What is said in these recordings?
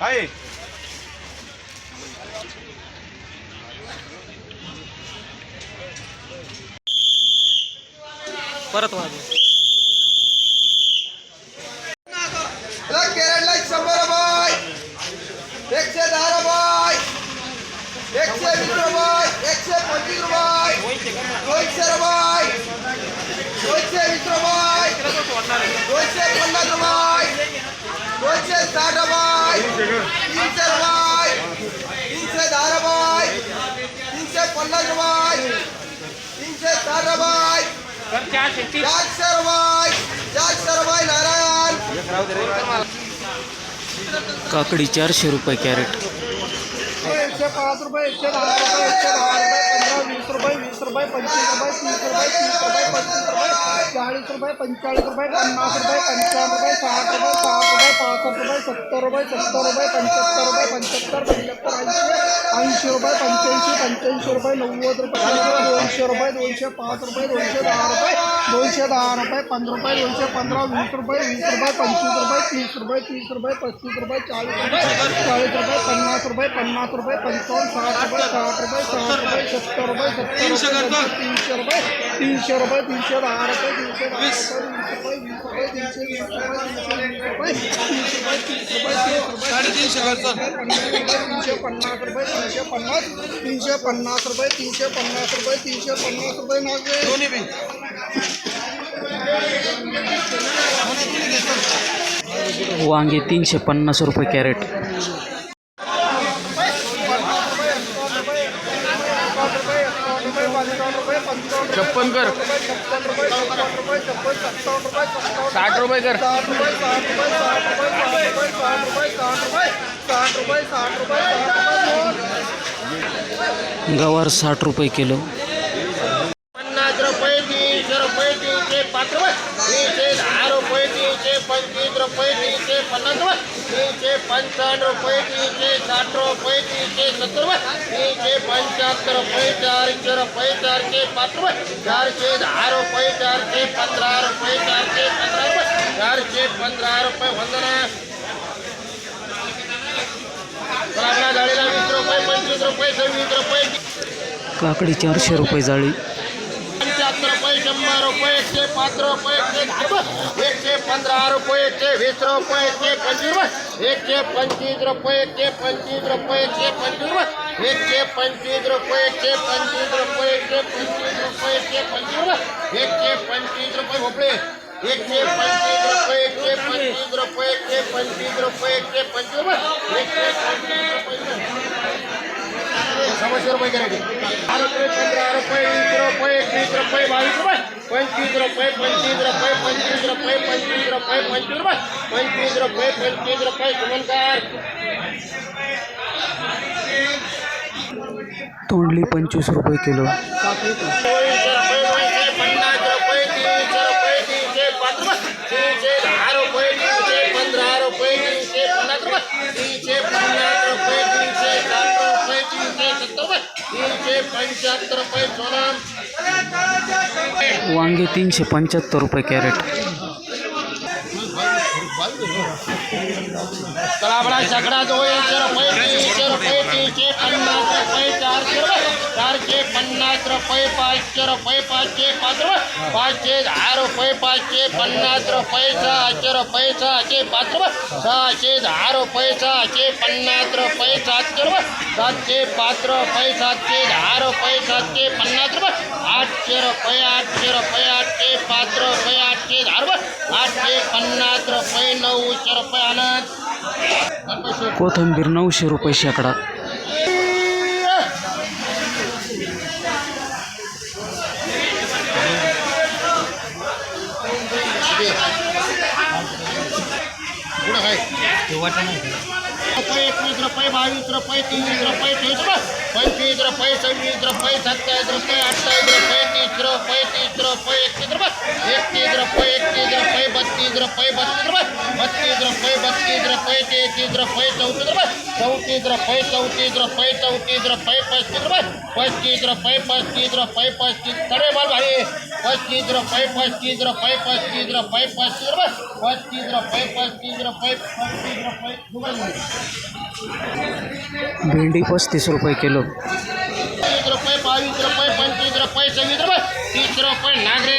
आहे. परत वाजव. पन्नास रुपये तीनशे साठ रुपये चारशे तीस चारशे रुपये चारशे रुपये नारायण। काकडी चारशे रुपये कॅरेट. एकशे पाच रुपये एकशे दहा रुपये एकशे दहा रुपये पंधरा वीस रुपये वीस रुपये पंचवीस रुपये तीस रुपये तीस रुपये पस्तीस रुपये चाळीस रुपये पंचेचाळीस रुपये, पन्नास रुपये पंचावन्न रुपये, साठ रुपये साठ रुपये पासष्ट रुपये, सत्तर रुपये सत्तर रुपये पंच्याहत्तर रुपये पंच्याहत्तर पंच्याहत्तर ऐंशी ऐंशी रुपये, पंच्याऐंशी पंच्याऐंशी रुपये, नव्वद रुपये दोनशे रुपये, दोनशे पाच रुपये, दोनशे दहा रुपये, दोनशे दहा रुपये, पंधरा रुपये, दोनशे पंधरा, वीस रुपये वीस रुपये, पंचवीस रुपये, तीस रुपये तीस रुपये, पस्तीस रुपये, चाळीस रुपये चाळीस रुपये, पन्नास रुपये पन्नास रुपये, पंचावन्न, साठ रुपये साठ रुपये साठ रुपये, सत्तर रुपये सत्तर रुपये तीनशे रुपये तीनशे रुपये, तीनशे दहा रुपये साढ़े तीनशे खर्च तीनशे पन्ना रुपये तीनशे पन्नास तीनशे पन्नास रुपये तीनशे पन्ना रुपये तीनशे रुपये वांगे तीनशे पन्नास रुपये कॅरेट। साठ रुपये कर. साठ रुपये साठ रुपये साठ रुपये साठ रुपये साठ रुपये साठ रुपये साठ रुपये साठ रुपये गवार साठ रुपये किलो. નીચે પંચાણું રૂપિયા નીચે સાઠ રૂપિયા નીચે સત્તર નીચે પંચાहत्तर रुपये चार सौ रुपये चार के पाँच चार से हज़ार रुपये चार से पंद्रह रुपये चार से पंद्रह चार से पंद्रह रुपये वंदना। आपल्या जाळीला वीस रुपये पंचवीस रुपये सव्वीस रुपये। काकडी चारशे रुपये जाळी. पंच्याहत्तर रुपये शंभर रुपये एकशे पाच रुपये। एकशे पंद्रह रुपये एकशे वीस रुपये एकशे पंचवीस एकशे पंचवीस रुपये एकशे पंचवीस रुपये एकशे पंचवीस एकशे पंचवीस रुपये एकशे पंचवीस रुपये एकशे पंचवीस रुपये एकशे पंचवीस एकशे पंचवीस रुपये भोपळे एकशे पंचवीस रुपये एकशे पंचवीस रुपये एकशे पंचवीस रुपये एकशे पंचवीस एकशे पंचवीस रुपये सव्वाशे रुपये करायचे रुपये पंधरा रुपये वीस रुपये एकवीस रुपये बावीस रुपये पंचवीस रुपये पंचवीस रुपये पंचवीस रुपये पंचवीस रुपये पंचवीस रुपये पंचवीस रुपये पंचवीस रुपये सुमनकार तोंडली पंचवीस रुपये किलो. वांगे तीनशे पंच्याहत्तर रुपये कॅरेट. सगळा रुपये तीनशे रुपये पाचशे रुपये पाचशे पाच पाचशे दहा रुपये पाचशे पन्नास रुपये सहाशे रुपये सहाशे आनंद। कोथंबीर नऊशे रुपये शेकडा। काय रुपये एकवीस रुपये बावीस रुपये तेवीस रुपये तेवीस रुपये पंचवीस रुपये सव्वीस रुपये सत्तावीस रुपये अठ्ठावीस रुपये तीस रुपये तीस रुपये एकतीस रुपये एकतीस रुपये एकतीस रुपये द्रपय बत्तीस बत्तीस द्रपय बत्तीस द्रपय तैतीस द्रपय चौतीस रुपये चौतीस द्रपय चौतीस द्रपय चौतीस द्रपय भाई पच्चीस रुपये पच्चीस रुपये पच्चीस रुपये पच्चीस रुपये पच्चीस रुपये पच्चीस रुपये पच्चीस रुपये पस्तीस रुपये किलो तीस रुपये बाईस रुपये पंचीस रुपये चौबीस रुपये तीस रुपये नागरे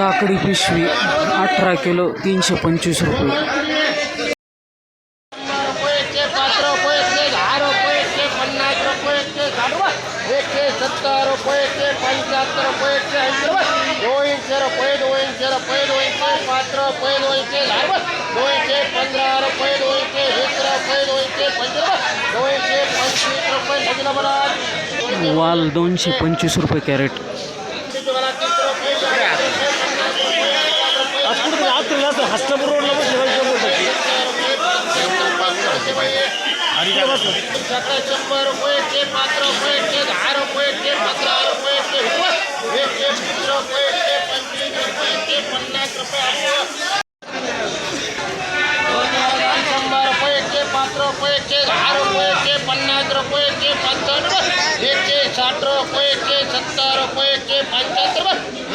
काकडी पिशवी अठरा किलो तीनशे पंचवीस रुपये. रुपये सत्तर रुपये पंच्याहत्तर रुपये दोनशे रुपये दोनशे रुपये दोनशे पाच रुपये दोनशे दहा दोनशे पंधरा रुपये दोनशे वीस रुपये दोनशे पंचवीस दोनशे पंचवीस रुपये वाल दोनशे पंचवीस रुपये कॅरेट. બીજા વસ્તુ શંભર રૂપિયા કે પાંચ રૂપિયા કે દા રૂપિયા કે પચાસ રૂપિયા કે વીસ રૂપિયા કે પચીસ રૂપિયા કે પચાસ રૂપિયા પાંચ રૂપિયા કે દા રૂપિયા કે પચાસ રૂપિયા કે પંચાવન એક કે સાઠ રૂપિયા કે સત્તર રૂપિયા કે પંચોતેર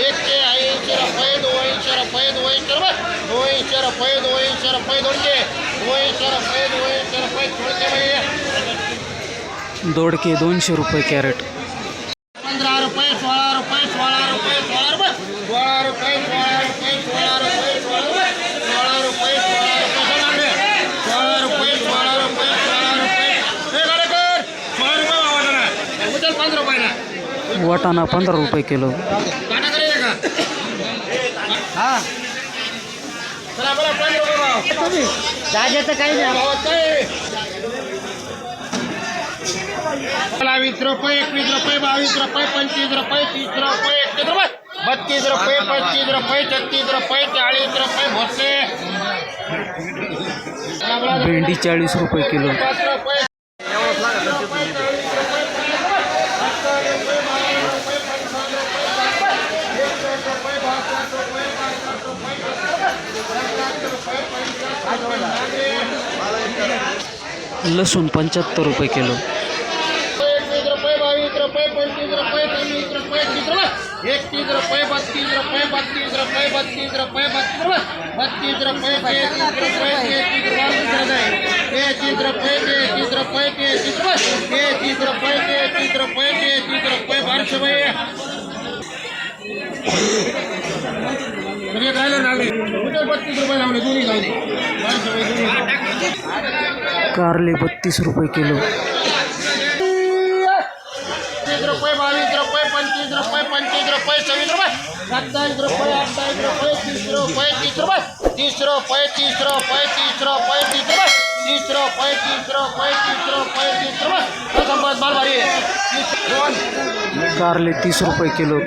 એક કે ऐंशी रुपये दोनशे रुपये दोनशे रुपये दोनशे रुपये दोनशे रुपये दोनशे दोडके दोनशे रुपये कॅरेट पंधरा रुपये सोळा रुपये सोळा रुपये सोळा रुपये सोळा रुपये सोळा रुपये सोळा रुपये सोळा रुपये सोळा रुपये सोळा रुपये सोळा रुपये सोळा रुपये सोळा रुपये हे गाडेकर सोळा रुपये भाव वाटाणा उचल पंधरा रुपये ना वाटाणा पंधरा रुपये किलो काटा करेल का हा चला बोला पंधरा रुपये भाव राजाचं काही नाही भावात काय मला वीस रुपये एकवीस रुपये बावीस रुपये पंचवीस रुपये तीस रुपये एकतीस रुपये बत्तीस रुपये पच्चीस रुपये छत्तीस रुपये चाळीस रुपये भोसले भेंडी चाळीस रुपये किलो। लसूण पंच्याहत्तर रुपये किलो। रुपए बत्तीस रुपए बत्तीस रुपए बत्तीस रुपए बत्तीस रुपए रुपए तैतीस रुपए रुपए तैतीस रुपए तैतीस तैतीस रुपए तैतीस रुपए तैतीस रुपए कारले बत्तीस रुपए किलो। रुपए पंचवीस रुपये तीस रुपये तीस रुपये कारले तीस रुपये किलो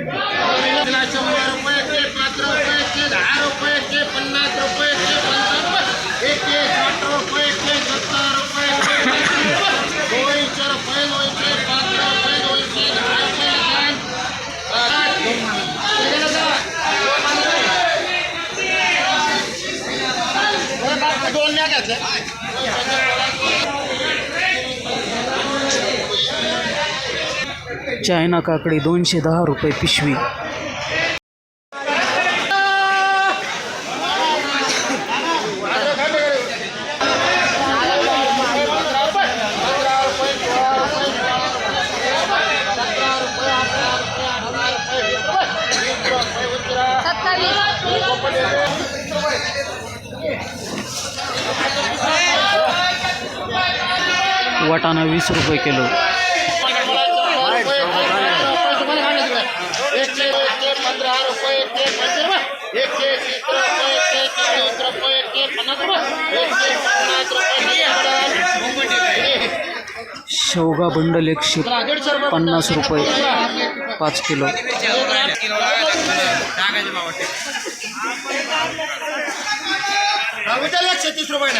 चायना काकडी दोनशे दहा रुपये पिशवी. वाटाणा वीस रुपये किलो. शेवगा बंडल एकशे पन्नास रुपये पाच किलो. विचार एकशे तीस रुपये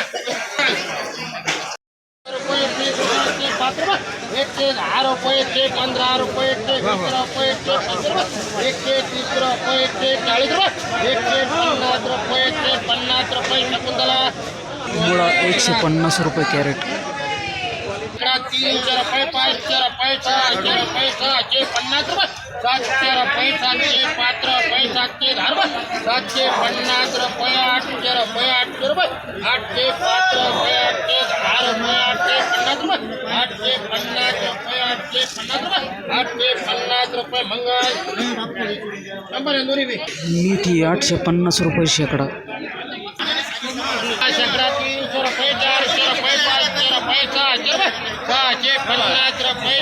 एकशे दहा रुपये एकशे पंधरा रुपये एकशे वीस रुपये एकशे पंधरा एकशे तीस रुपये एकशे चाळीस रुपये एकशे पन्नास रुपये एकशे पन्नास रुपये शकुंतला. मुळा एकशे पन्नास रुपये कॅरेट. तीनशे रुपये आठशे रुपये शेकडा. सहाशे पन्नास रुपये.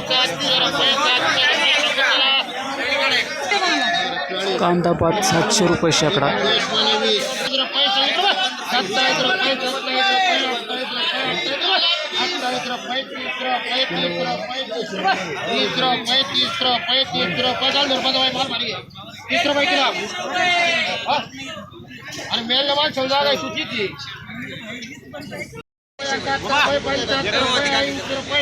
कांदा पात सातशे रुपये शेकडा. सत्तावीस रुपये तीस किलो. आणि मेल माल समजा काय सुची ती रुपये पंच्याहत्तर रुपये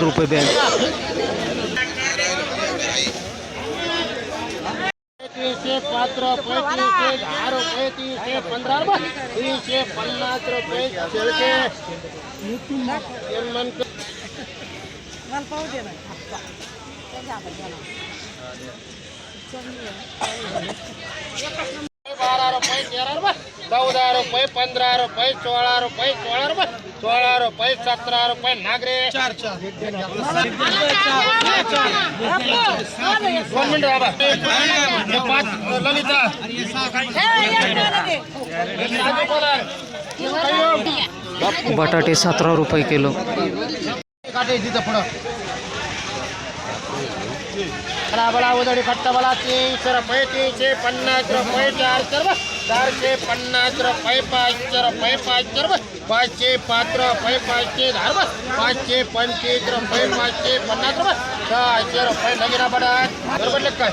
रुपये रुपये तीनशे दहा रुपये तीनशे पंधरा रुपये तीनशे पन्नास रुपये शेळके यनमन- बारा रुपये तेरा रुपये चौदा रुपये पंधरा रुपये सोळा रुपये सोळा रुपये सोळा रुपये सतरा रुपये नागरे. दोन मिनिटं बाबा पाच ललिता. बटाटे सतरा रुपये किलो. काटे तिथं पुढं. बडा बडा उदडी कट्टा बडा तीनशे रुपये तीनशे पन्नास रुपये चारशे रुपये चारशे पन्नास रुपये पाचशे रुपये पाचशे रुपये पाचशे पाच रुपये पाचशे दहा रुपये पाचशे पंचवीस रुपये पाचशे पन्नास रुपये सहाशे रुपये नगिरा बडा. बरोबर काय?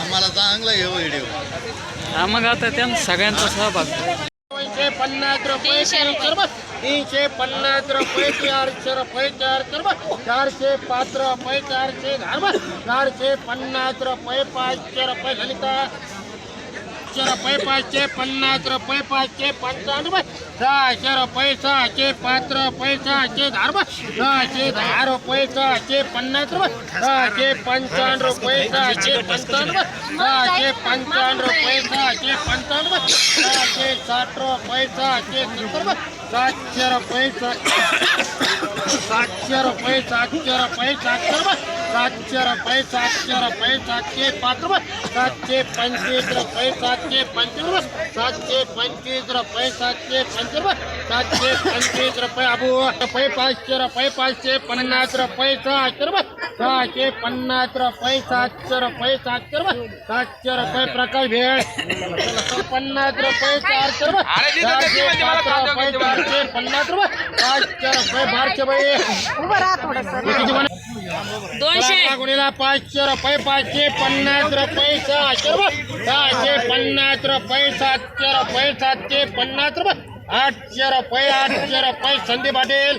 आम्हाला चांगलं आहे व्हिडिओ हा मग आता त्या सगळ्यांचा सहभाग. दोनशे पन्नास रुपये तीनशे रुपये. तीनशे पन्नास रुपये चारशे रुपये चारशे रुपये चारशे पाच रुपये चारशे दहा रुपये चारशे पन्नास रुपये पाचशे रुपये ललिता पाचशे रुपये पाचशे पन्नास रुपये पाचशे पंचावन्न रुपये सहाशे रुपये सहाशे पाच रुपये सहाशे दहा रुपये सहाशे दहा रुपये सहाशे पन्नास रुपये सहाशे पंचावन्न रुपये सहाशे पंचावन्न रुपये सहाशे पंचावन्न रुपये सहाशे पंचावन्न रुपये सहाशे साठ रुपये सहाशे सत्तर रुपये सातशे रुपये सातशे रुपये सातशे रुपये सातशे रुपये सातशे रुपये सातशे रुपये सातशे पाच रुपये सातशे पंचवीस रुपये सातशे पंचवीस रुपये सातशे पंचवीस रुपये सातशे पंचवीस रुपये सातशे पंचवीस रुपये अबू रुपये सहाशे रुपये सहाशे पन्नास रुपये सातशे रुपये सातशे रुपये सातशे रुपये प्रकाश भेळ चारशे पाच रुपये चारशे पन्नास रुपये पाचशे रुपये बारशे बाई हे किती म्हणे? दोनशे. गुणीला पाचशे रुपये पाचशे पन्नास रुपये सहाशे रुपये. सहाशे पन्नास रुपये सातशे रुपये सातशे पन्नास रुपये. आठशे रुपये आठशे रुपये संदीप पाटील.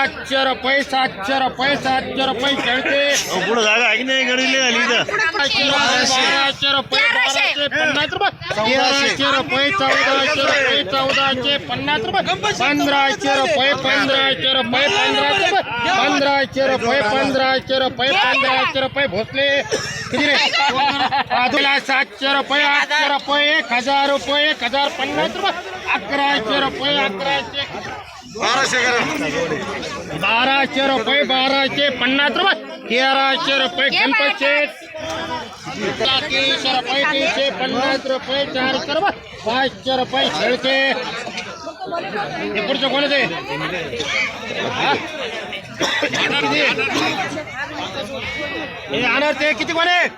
आठशे रुपये सातशे रुपये सातशे रुपये खेळते पुढे जागा नाही? गडीले झाली इथं बाराशे रुपये बाराशे पन्नास रुपये. तेराशे रुपये चौदाशे रुपये चौदाशे पन्नास रुपये. पंधराशे रुपये पंधराशे रुपये पंधराशे रुपये. पंधराशे रुपये पंधराशे रुपये पंधराशे रुपये भोसले. किती रे? बाजूला सातशे रुपये आठशे रुपये एक हजार रुपये एक हजार पन्नास रुपये. अकराशे रुपये अकराशे. बाराशे रुपये बाराशे पन्नास रुपये. तेराशे रुपये गणपती तीनशे रुपये तीनशे पन्नास रुपये चारशे रुपये पाचशे रुपये शेळके हे पुढचं कोण आहे ते? हा? किती? हे आणणार ते किती कोण आहे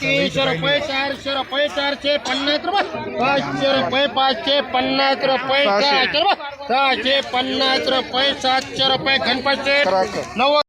तीनशे रुपये चारशे रुपये चारशे पन्नास रुपये पाचशे रुपये पाचशे पन्नास रुपये सहाशे रुपये सहाशे पन्नास रुपये सातशे रुपये नव्वद